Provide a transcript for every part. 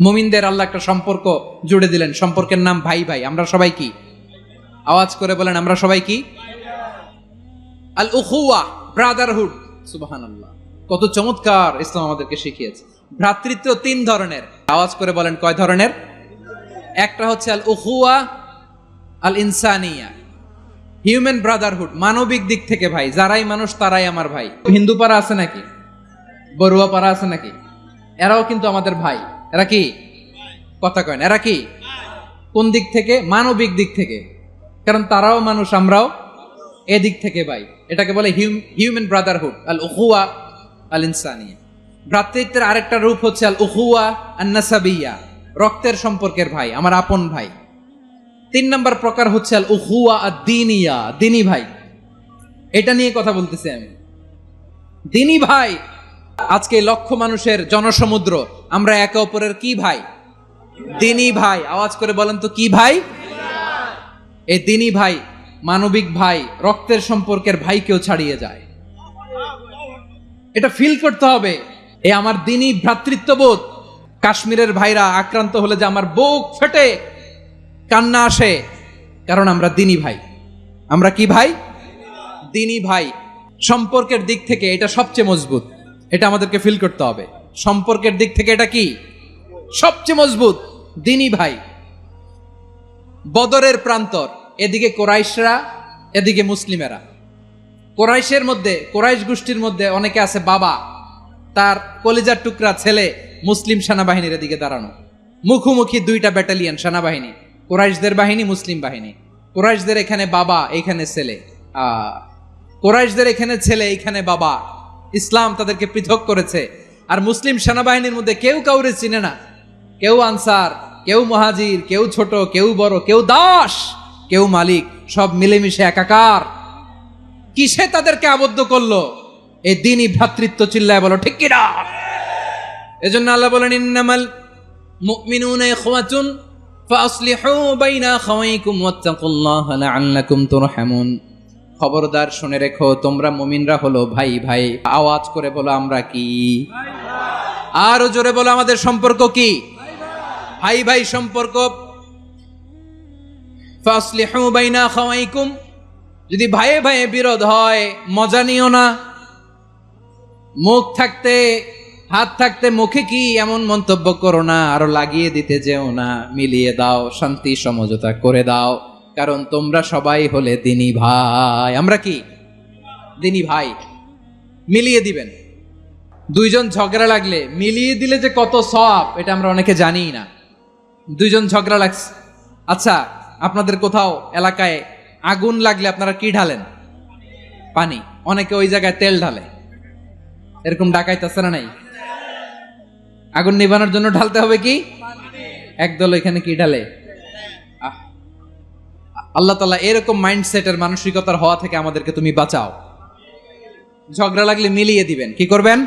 মুমিনদের আল্লাহ একটা সম্পর্ক জুড়ে দিলেন। সম্পর্কের নাম ভাই ভাই। আমরা সবাই কি? আওয়াজ করে বলেন, আমরা সবাই কি? আল উখুয়া ব্রাদারহুড সুবহানাল্লাহ। কত চমৎকার ইসলাম আমাদেরকে শিখিয়েছে। ভ্রাতৃত্ব তিন ধরনের। আওয়াজ করে বলেন, কয় ধরনের? একটা হচ্ছে আল উখুয়া, আল ইনসানিয়া। হিউম্যান ব্রাদারহুড মানবিক দিক থেকে ভাই। যারাই মানুষ, তারাই আমার ভাই। হিন্দু পাড়া আছে নাকি? বড়ুয়া পাড়া আছে নাকি? এরাও কিন্তু আমাদের ভাই। এরা কি? কথা কয় না, এরা কি? কোন দিক থেকে? মানবিক দিক থেকে। কারণ তারাও মানুষ, আমরাও এদিক থেকে ভাই। এটাকে বলে হিউম্যান ব্রাদারহুড আল উহুয়া আল ইনসানিয়া ভ্রাতৃত্বের আরেকটা রূপ হচ্ছে আল উহুয়া আন্নাসাবিয়া রক্তের সম্পর্কের ভাই, আমার আপন ভাই। তিন নম্বর প্রকার হচ্ছে আল উহুয়া আর দিনিয়া দিনী ভাই। এটা নিয়ে কথা বলতেছি আমি। দিনী ভাই, আজকে লক্ষ মানুষের জনসমুদ্র আমরা একে অপরের কি ভাই? দিনী ভাই। আওয়াজ করে বলেন তো, কি ভাই? এই দিনী ভাই, মানবিক ভাই, রক্তের সম্পর্কের ভাইকেও ছাড়িয়ে যায়। এটা ফিল করতে হবে। এ আমার দিনী ভ্রাতৃত্ববোধ। কাশ্মীরের ভাইরা আক্রান্ত হলে যে আমার বুক ফেটে, কান্না আসে, কারণ আমরা দিনী ভাই। আমরা কি ভাই? দিনী ভাই। সম্পর্কের দিক থেকে এটা সবচেয়ে মজবুত। এটা আমাদেরকে ফিল করতে হবে। সম্পর্কের দিক থেকে এটা কি? সবচেয়ে মজবুত, দিনী ভাই। বদরের প্রান্তর, এদিকে কোরাইশরা, এদিকে মুসলিমেরা। কোরাইশের মধ্যে, কোরাইশ গোষ্ঠীর মধ্যে অনেকে আছে বাবা, তার কলিজার টুকরা ছেলে মুসলিম সেনাবাহিনীর এদিকে দাঁড়ানো। মুখোমুখি দুইটা ব্যাটালিয়ন সেনাবাহিনী, কোরাইশদের বাহিনী, মুসলিম বাহিনী। কোরাইশদের এখানে বাবা, এখানে ছেলে। কোরাইশদের এখানে ছেলে, এখানে বাবা। ইসলাম তাদেরকে পৃথক করেছে। আর মুসলিম সেনাবাহিনীর মধ্যে কেউ কাউরে চিনে না। কেউ আনসার, কেউ মহাজির, কেউ ছোট, কেউ বড়, কেউ দাস, কেউ মালিক, সব মিলেমিশে একাকার। কিসে তাদেরকে আবদ্ধ করল? এই দিনই ভ্রাতৃত্ব চিল্লায় বলো, ঠিক কিনা? এজন্য আল্লাহ বলেন, ইন্নামাল মুমিনুনা ইখওয়াতুন ফাসলিহু বাইনা খাওয়াইকুম ওয়াত্তাকুল্লাহ লাআল্লাকুম তুরহামুন। খবরদার শুনে রেখো, তোমরা মুমিনরা হলো ভাই ভাই। আওয়াজ করে বলো, আমরা কি? আরও জোরে বলো, আমাদের সম্পর্ক কি? ভাই ভাই সম্পর্ক। যদি ভাইয়ে ভাইয়ে বিরোধ হয়, মজা নিও না। মুখ থাকতে, হাত থাকতে, মুখে কি এমন মন্তব্য করো না? আরও লাগিয়ে দিতে যেও না, মিলিয়ে দাও, শান্তি, সমঝোতা করে দাও। কারণ তোমরা সবাই হলে দিনী ভাই। আমরা কি? দিনী ভাই। মিলিয়ে দিবেন। দুইজন ঝগড়া লাগলে মিলিয়ে দিলে যে কত সব এটা আমরা অনেকে জানিই না। দুইজন ঝগড়া লাগছে। আচ্ছা আপনাদের কোথাও এলাকায় আগুন লাগলে আপনারা কি ঢালেন? পানি। অনেকে ওই জায়গায় তেল ঢালে। এরকম ডাকাইতেছে না নাই? আগুন নিবানোর জন্য ঢালতে হবে কি? একদল এখানে কি ঢালে। আল্লাহ তালা এরকম মাইন্ডসেটের মানসিকতার হওয়া থেকে আমাদেরকে তুমি বাঁচাও। ঝগড়া লাগলে মিলিয়ে দিবেন। কি করবেন?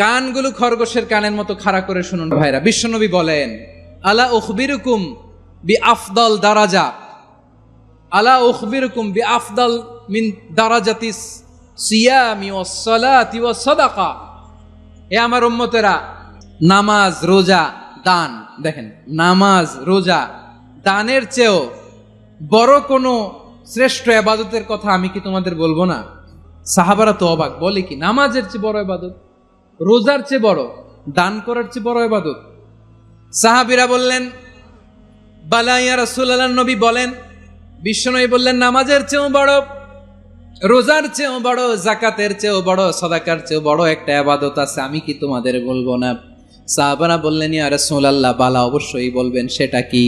কানগুলো খরগোশের কানের মতো খাড়া করে শুনুন ভাইরা। বিশ্বনবী বলেন, আলা উখবিরুকুম বি আফদল দারাজা। আলা উখবিরুকুম বি আফদল মিন দারাজাতিস সিয়ামি ওয়াস সালাতি ওয়াস সাদাকা। এ আমার উম্মতেরা, নামাজ, রোজা, দান। দেখেন, নামাজ, রোজা, দানের চেয়েও বড় কোনো শ্রেষ্ঠ এবাদতের কথা আমি কি তোমাদের বলব না? সাহাবারা তো অবাক, বলে কি, নামাজের চেয়ে বড় আবাদত রোজার চেয়ে বড়, দান করার চেয়ে বড় আবাদত সাহাবিরা বললেন বালাইয়া রাসূলুল্লাহ, নবী বলেন, বিশ্বনবী বললেন, নামাজের চেয়েও বড়, রোজার চেয়েও বড় জাকাতের চেয়েও বড়, সদাকার চেয়েও বড় একটা আবাদত আছে, আমি কি তোমাদের বলব না? সাহাবারা বললেন, ইয়া রাসূলুল্লাহ, বালা অবশ্যই বলবেন, সেটা কি?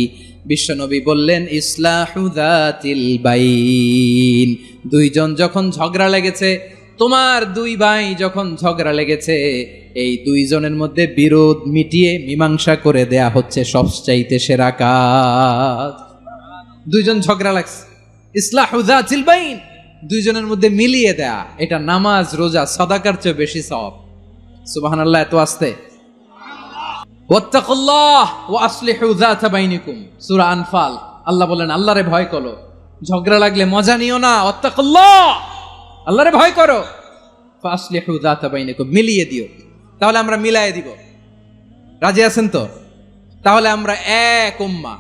বিশ্বনবী বললেন ইসলাহুদাতিল বাইন। দুইজন যখন ঝগড়া লেগেছে তোমার দুই ভাই যখন ঝগড়া লেগেছে, এই দুইজনের মধ্যে বিরোধ মিটিয়ে মীমাংসা করে দেয়া হচ্ছে সবচাইতে সেরা কাজ। দুইজন ঝগড়া লাগছে। ইসলাহুদাতিল বাইন। দুইজনের মধ্যে মিলিয়ে দেয়া, এটা নামাজ, রোজা, সদাকার চেয়ে বেশি সব সুবহানাল্লাহ, এত আসতে। ওয়াত্তাকুল্লাহ ওয়া আসলিহু যাতা বাইনিকুম। সূরা আনফাল। আল্লাহ বলেন, আল্লাহরে ভয় করো। ঝগড়া লাগলে মজা নিও না। ওয়াত্তাকুল্লাহ। আল্লাহরে ভয় করো। মিলিয়ে দিও। তাহলে আমরা মিলায়ে দিব। রাজি আছেন তো? তাহলে আমরা এক উম্মা,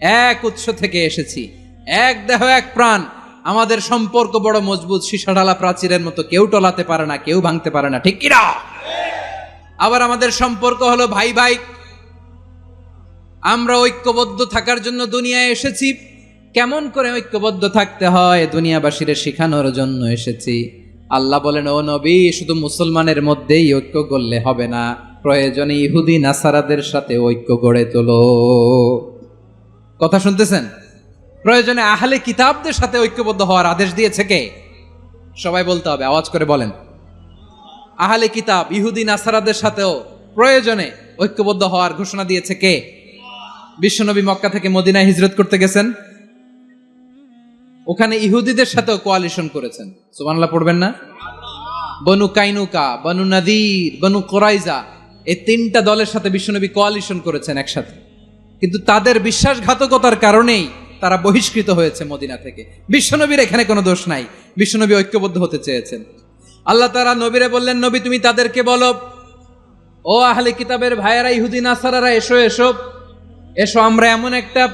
এক উৎস থেকে এসেছি। এক দেহ, এক প্রাণ। আমাদের সম্পর্ক বড় মজবুত, সীসাঢালা প্রাচীরের মতো। কেউ টলাতে পারে না, কেউ ভাঙতে পারে না। ঠিক কিনা? আবার আমাদের সম্পর্ক হলো ভাই ভাই আমরা ঐক্যবদ্ধ থাকার জন্য দুনিয়ায় এসেছি। কেমন করে ঐক্যবদ্ধ থাকতে হয়? দুনিয়াবাসীর শেখানোর জন্য এসেছি। আল্লাহ বলেন, ও নবী, শুধু মুসলমানের মধ্যেই ঐক্য করলে হবে না। প্রয়োজনে ইহুদি, নাসারাদের সাথে ঐক্য গড়ে তোলো। কথা শুনতেছেন? প্রয়োজনে আহলে কিতাবদের সাথে ঐক্যবদ্ধ হওয়ার আদেশ দিয়েছে কে? সবাই বলতে হবে, আওয়াজ করে বলেন। আহলে কিতাব, ইহুদি, নাসারাদের সাথেও প্রয়োজনে ঐক্যবদ্ধ হওয়ার ঘোষণা দিয়েছে কে? বিশ্বনবী মক্কা থেকে মদিনায় হিজরত করতে গেছেন। ওখানে ইহুদিদের সাথেও কোয়ালিশন করেছেন। সুবহানাল্লাহ, পড়বেন না? বনু কাইনুকা, বনু নাদির, বনু কোরাইজা, এই তিনটা দলের সাথে বিশ্বনবী কোয়ালিশন করেছেন একসাথে। কিন্তু তাদের বিশ্বাসঘাতকতার কারণেই তারা বহিষ্কৃত হয়েছে মদিনা থেকে। বিশ্বনবীর এখানে কোনো দোষ নাই। বিশ্বনবী ঐক্যবদ্ধ হতে চেয়েছেন। আল্লাহ তারা নবীরে বললেন, নবী, তুমি তাদেরকে বলো, ও আহলে কিতাবের ভাইয়েরা, ইহুদি, নাসারারা, এসো এসো। এসো, আমরা এমন একটা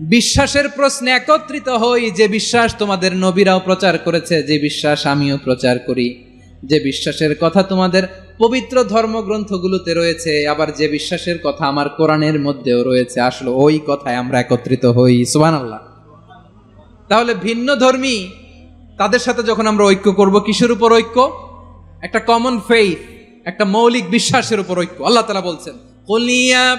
বিশ্বাসের প্রশ্নে একত্রিত হই যে বিশ্বাস তোমাদের নবীরাও প্রচার করেছে, যে বিশ্বাস আমিও প্রচার করি। যে বিশ্বাসের কথা তোমাদের পবিত্র ধর্মগ্রন্থগুলোতে রয়েছে, আবার যে বিশ্বাসের কথা আমার কোরআনের মধ্যেও রয়েছে, আসলে ওই কথায় আমরা একত্রিত হই। সুবান আল্লাহ তাহলে ভিন্ন ধর্মী, তাদের সাথে যখন আমরা ঐক্য করব, কিসের উপর ঐক্য? একটা কমন ফেইথ একটা মৌলিক বিশ্বাসের উপর ঐক্য। আল্লাহ তালা বলছেন কলিয়া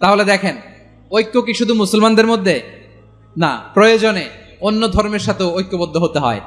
তাহলে দেখেন, ঐক্য কি শুধু মুসলমানদের মধ্যে? না, প্রয়োজনে অন্য ধর্মের সাথেও ঐক্যবদ্ধ হতে হয়।